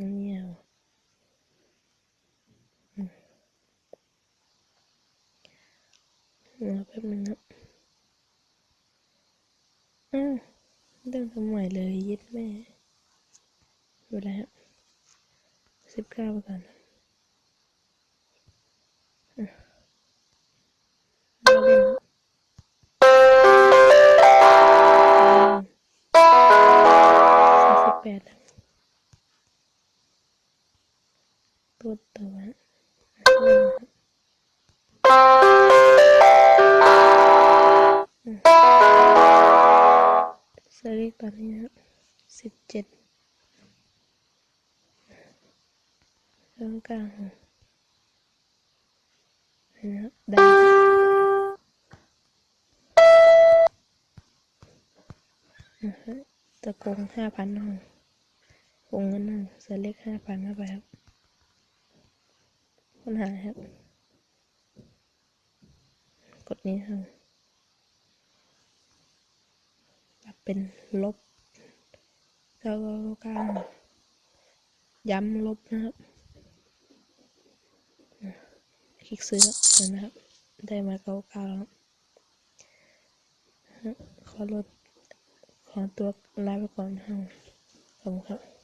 อันนี้เอาแป๊บนึงครับอ้าวเรื่องทำใหม่เลยยึดแม่ดูแลครับสิบเก้าไปก่อนอะเอาเล่นสามสิบแปด ครับตัวตัวฮะเล่นครับสเลขตอนนี้ครับสิบเจ็ดเรื่องกลางนะครับได้ตะโกงห้าพันห้องวงเงินหนึ่งเสเลขห้าพันเข้าไปครับ ปัญหาครับ กดนี้ครับปรับเป็นลบเก้าเก้าเก้าย้ำลบนะครับ คลิกซื้อนะครับ ได้มาเก้าเก้าแล้วขอลดขอตัวลาไปก่อนครับขอบคุณครับ